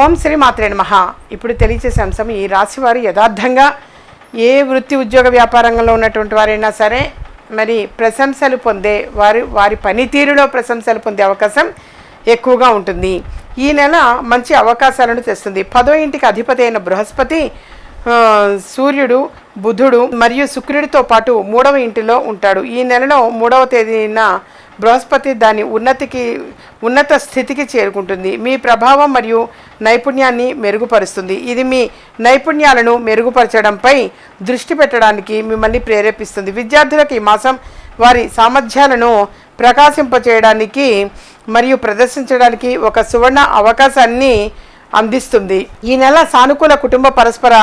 ఓం శ్రీ మాత్రే నమః. ఇప్పుడు తెలియచేసే అంశం ఈ రాశి వారు యథార్థంగా ఏ వృత్తి ఉద్యోగ వ్యాపారంలో ఉన్నటువంటి వారైనా సరే మరి ప్రశంసలు పొందే వారి వారి పనితీరులో ప్రశంసలు పొందే అవకాశం ఎక్కువగా ఉంటుంది. ఈ నెల మంచి అవకాశాలను తెస్తుంది. పదో ఇంటికి అధిపతి అయిన బృహస్పతి సూర్యుడు బుధుడు మరియు శుక్రుడితో పాటు మూడవ ఇంటిలో ఉంటాడు. ఈ నెలలో మూడవ తేదీన బృహస్పతి దాని ఉన్నతికి ఉన్నత స్థితికి చేరుకుంటుంది. మీ ప్రభావం మరియు నైపుణ్యాన్ని మెరుగుపరుస్తుంది. ఇది మీ నైపుణ్యాలను మెరుగుపరచడంపై దృష్టి పెట్టడానికి మిమ్మల్ని ప్రేరేపిస్తుంది. విద్యార్థులకు ఈ మాసం వారి సామర్థ్యాలను ప్రకాశింపచేయడానికి మరియు ప్రదర్శించడానికి ఒక సువర్ణ అవకాశాన్ని అందిస్తుంది. ఈ నెల సానుకూల కుటుంబ పరస్పర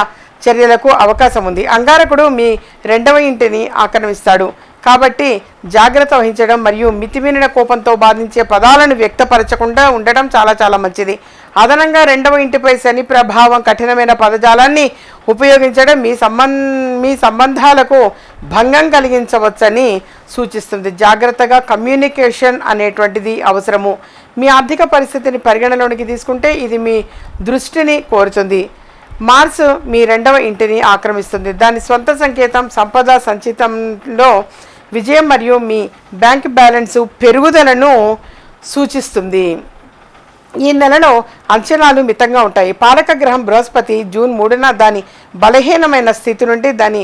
చర్యలకు అవకాశం ఉంది. అంగారకుడు మీ రెండవ ఇంటిని ఆక్రమిస్తాడు. కాబట్టి జాగ్రత్త వహించడం మరియు మితిమీరిన కోపంతో బాధించే పదాలను వ్యక్తపరచకుండా ఉండడం చాలా చాలా మంచిది. అదనంగా రెండవ ఇంటిపై శని ప్రభావం కఠినమైన పదజాలాన్ని ఉపయోగించడం మీ సంబం మీ సంబంధాలకు భంగం కలిగించవచ్చని సూచిస్తుంది. జాగ్రత్తగా కమ్యూనికేషన్ అనేటువంటిది అవసరము. మీ ఆర్థిక పరిస్థితిని పరిగణలోనికి తీసుకుంటే ఇది మీ దృష్టిని కోరుతుంది. మార్స్ మీ రెండవ ఇంటిని ఆక్రమిస్తుంది. దాని స్వంత సంకేతం సంపద సంచితంలో విజయం మరియు మీ బ్యాంక్ బ్యాలెన్స్ పెరుగుదలను సూచిస్తుంది. ఈ నెలలో అంచనాలు మితంగా ఉంటాయి. పాలక గ్రహం బృహస్పతి జూన్ మూడున దాని బలహీనమైన స్థితి నుండి దాని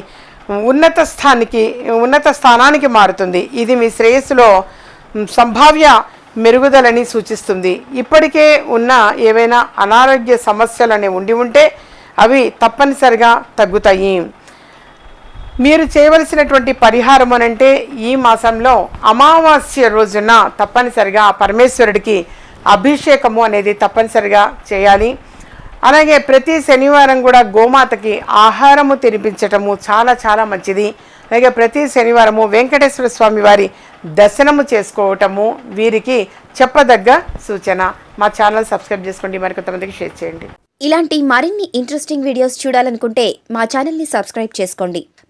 ఉన్నత స్థానికి ఉన్నత స్థానానికి మారుతుంది. ఇది మీ శ్రేయస్సులో సంభావ్య మెరుగుదలని సూచిస్తుంది. ఇప్పటికే ఉన్న ఏవైనా అనారోగ్య సమస్యలనే ఉండి ఉంటే అవి తప్పనిసరిగా తగ్గుతాయి. మీరు చేయవలసినటువంటి పరిహారం అనంటే ఈ మాసంలో అమావాస్య రోజున తప్పనిసరిగా పరమేశ్వరుడికి అభిషేకము అనేది తప్పనిసరిగా చేయాలి. అలాగే ప్రతి శనివారం కూడా గోమాతకి ఆహారము తినిపించటము చాలా చాలా మంచిది. అలాగే ప్రతి శనివారము వెంకటేశ్వర స్వామి వారి దర్శనము చేసుకోవటము వీరికి చెప్పదగ్గ సూచన. మా ఛానల్ సబ్స్క్రైబ్ చేసుకోండి మరికొంతమందికి షేర్ చేయండి. ఇలాంటి మరిన్ని ఇంట్రెస్టింగ్ వీడియోస్ చూడాలనుకుంటే మా ఛానల్ని సబ్స్క్రైబ్ చేసుకోండి.